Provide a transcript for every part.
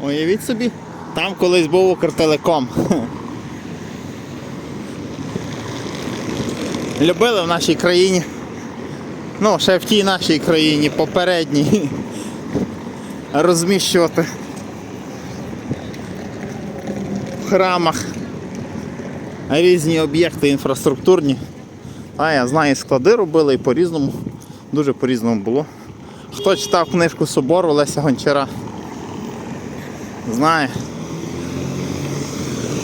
Уявіть собі, там колись був Укртелеком. Любили в нашій країні. Ну, ще в тій нашій країні, попередній. Розміщувати в храмах різні об'єкти інфраструктурні. А я знаю, склади робили і по-різному. Дуже по-різному було. Хто читав книжку Собору Леся Гончара? Знає.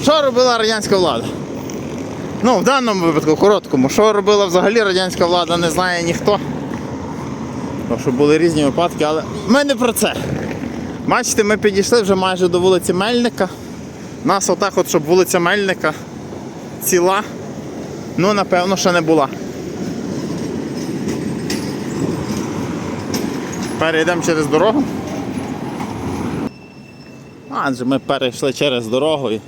Що робила радянська влада? Ну, в даному випадку короткому. Що робила взагалі радянська влада, не знає ніхто. Тому що були різні випадки, але ми не про це. Бачите, ми підійшли вже майже до вулиці Мельника. Нас отак, от, щоб вулиця Мельника ціла, ну напевно, ще не була. Перейдемо через дорогу. Адже ми перейшли через дорогу і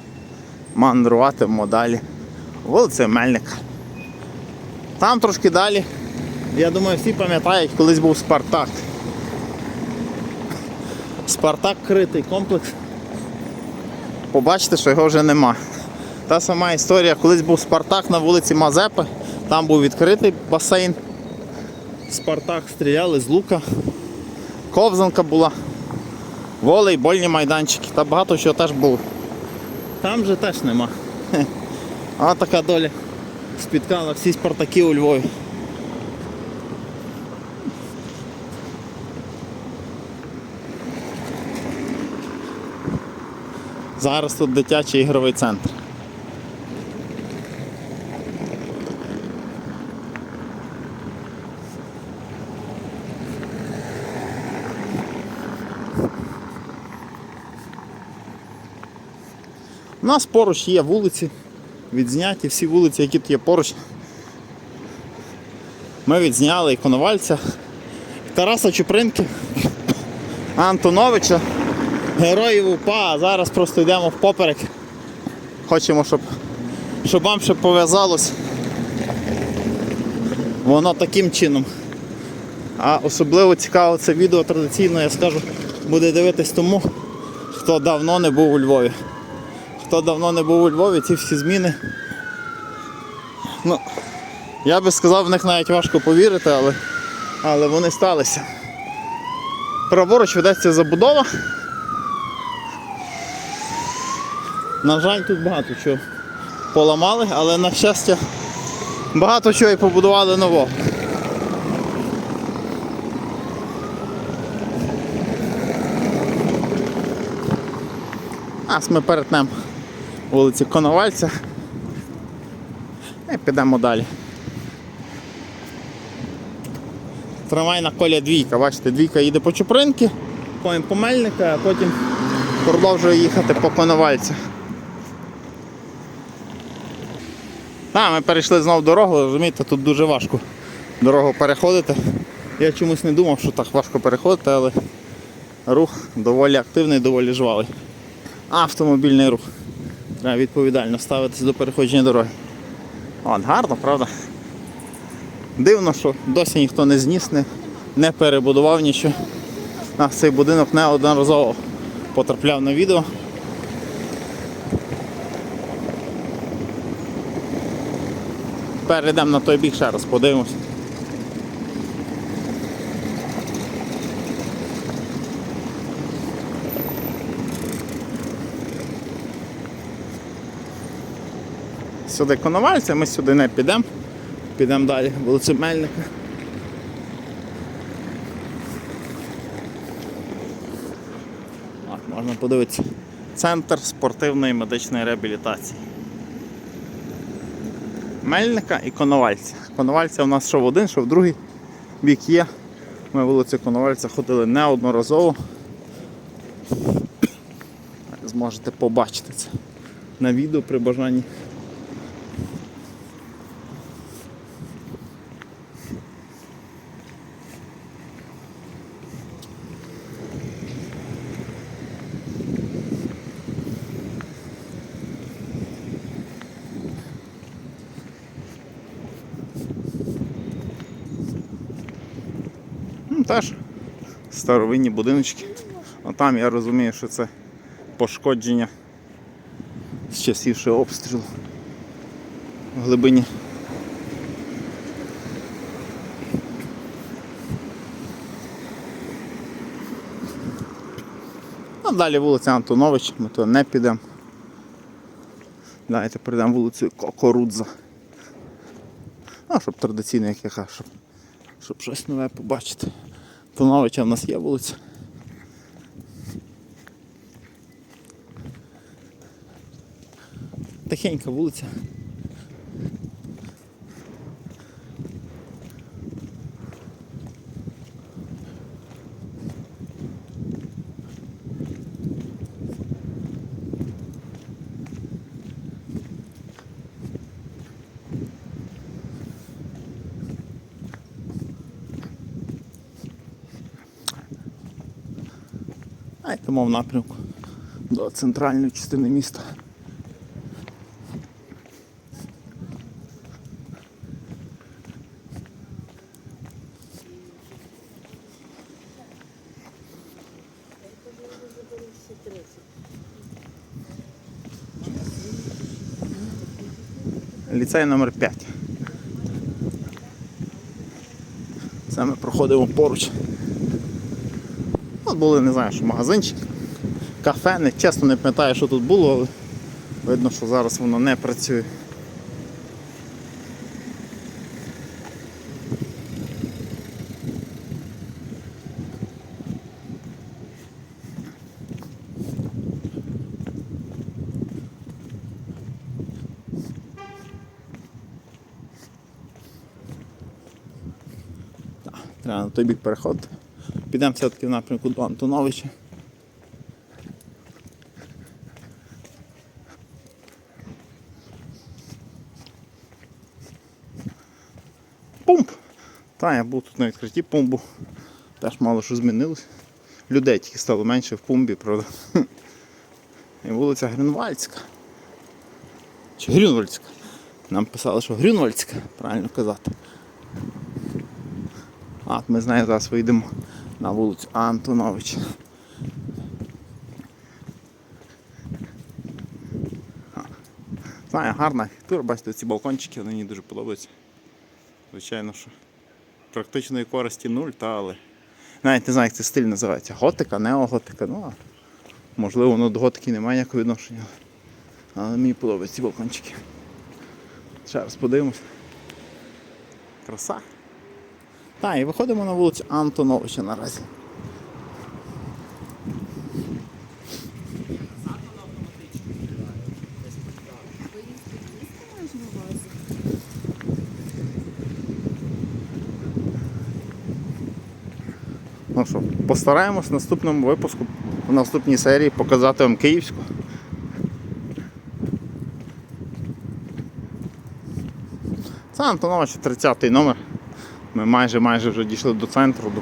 мандруватимемо далі. Вулиця Мельника. Там трошки далі. Я думаю, всі пам'ятають, колись був Спартак. Спартак критий комплекс. Побачите, що його вже нема. Та сама історія, колись був Спартак на вулиці Мазепи, там був відкритий басейн. Спартак стріляли з лука. Ковзанка була, волейбольні майданчики та багато чого теж було. Там же теж нема. А така доля спіткала всі Спартаки у Львові. Зараз тут дитячий ігровий центр. У нас поруч є вулиці, відзняті всі вулиці, які тут є поруч. Ми відзняли і Коновальця, Тараса Чупринки, Антоновича, героїв УПА, а зараз просто йдемо впоперек. Хочемо, щоб, щоб вам ще пов'язалось. Воно таким чином. А особливо цікаво це відео традиційно, я скажу, буде дивитись тому, хто давно не був у Львові. Хто давно не був у Львові, ці всі зміни. Ну, я би сказав, в них навіть важко повірити, але, але вони сталися. Праворуч ведеться забудова. На жаль, тут багато чого поламали, але на щастя багато чого і побудували нового. Нас ми перетнемо вулиці Коновальця і підемо далі. Трамвайна коля двійка, бачите, двійка їде по Чупринки, потім по Мельника, а потім продовжує їхати по Коновальця. Так, ми перейшли знову дорогу, розумієте, тут дуже важко дорогу переходити. Я чомусь не думав, що так важко переходити, але рух доволі активний, доволі жвавий. Автомобільний рух. Треба відповідально ставитись до переходження дороги. От, гарно, правда? Дивно, що досі ніхто не зніс, не, не перебудував нічого. А цей будинок неодноразово потрапляв на відео. Перейдемо на той бік ще раз, подивимось. Сюди Коновальця, ми сюди не підемо. Підемо далі, вулицю Мельника. Так, можна подивитися. Центр спортивної медичної реабілітації. Мельника і Коновальця. Коновальця у нас що в один, що в другий бік є. Ми вулицю Коновальця ходили неодноразово. Зможете побачити це на відео при бажанні. Теж старовинні будиночки. А там я розумію, що це пошкодження з часів ще обстрілу в глибині. А далі вулиця Антонович, ми туди не підемо. Давайте прийдемо вулицею Кокорудза. А, щоб традиційно, як я кажу, щоб, щоб щось нове побачити. Антоновича в нас є вулиця. Тихенька вулиця. Йдемо в напрямку до центральної частини міста. Ліцей номер 5. Це ми проходимо поруч. От були, не знаю, що магазинчик, кафе, не, чесно не пам'ятаю, що тут було, але видно, що зараз воно не працює. Треба на той бік переходити. Підемо все-таки в напрямку до Антоновича. Пумп! Та, я був тут на відкритті пумбу. Теж мало що змінилось. Людей тільки стало менше в пумбі, правда. І вулиця Грюнвальдська. Чи Грюнвальдська? Нам писали, що Грюнвальдська, правильно казати. А, ми з нею зараз вийдемо на вулицю Антоновича. Знаю, гарна архітектура, бачите, ці балкончики, вони мені дуже подобаються. Звичайно, що практичної користі нуль, та але. Навіть не знаю, як цей стиль називається. Готика, неоготика, ну а можливо воно до готики немає ніякого відношення. Але мені подобаються ці балкончики. Ще раз подивимось. Краса. Так, і виходимо на вулицю Антоновича наразі. Ну що, постараємось в наступному випуску, в наступній серії показати вам Київську. Це Антонович 30 номер. Ми майже майже вже дійшли до центру, до,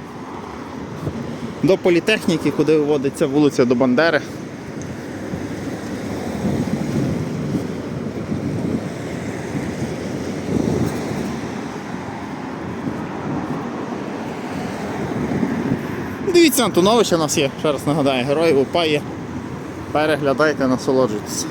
до політехніки, куди виводиться вулиця до Бандери. Дивіться, Антоновича у нас є, ще раз нагадаю, героїв УПА є. Переглядайте, насолоджуйтесь.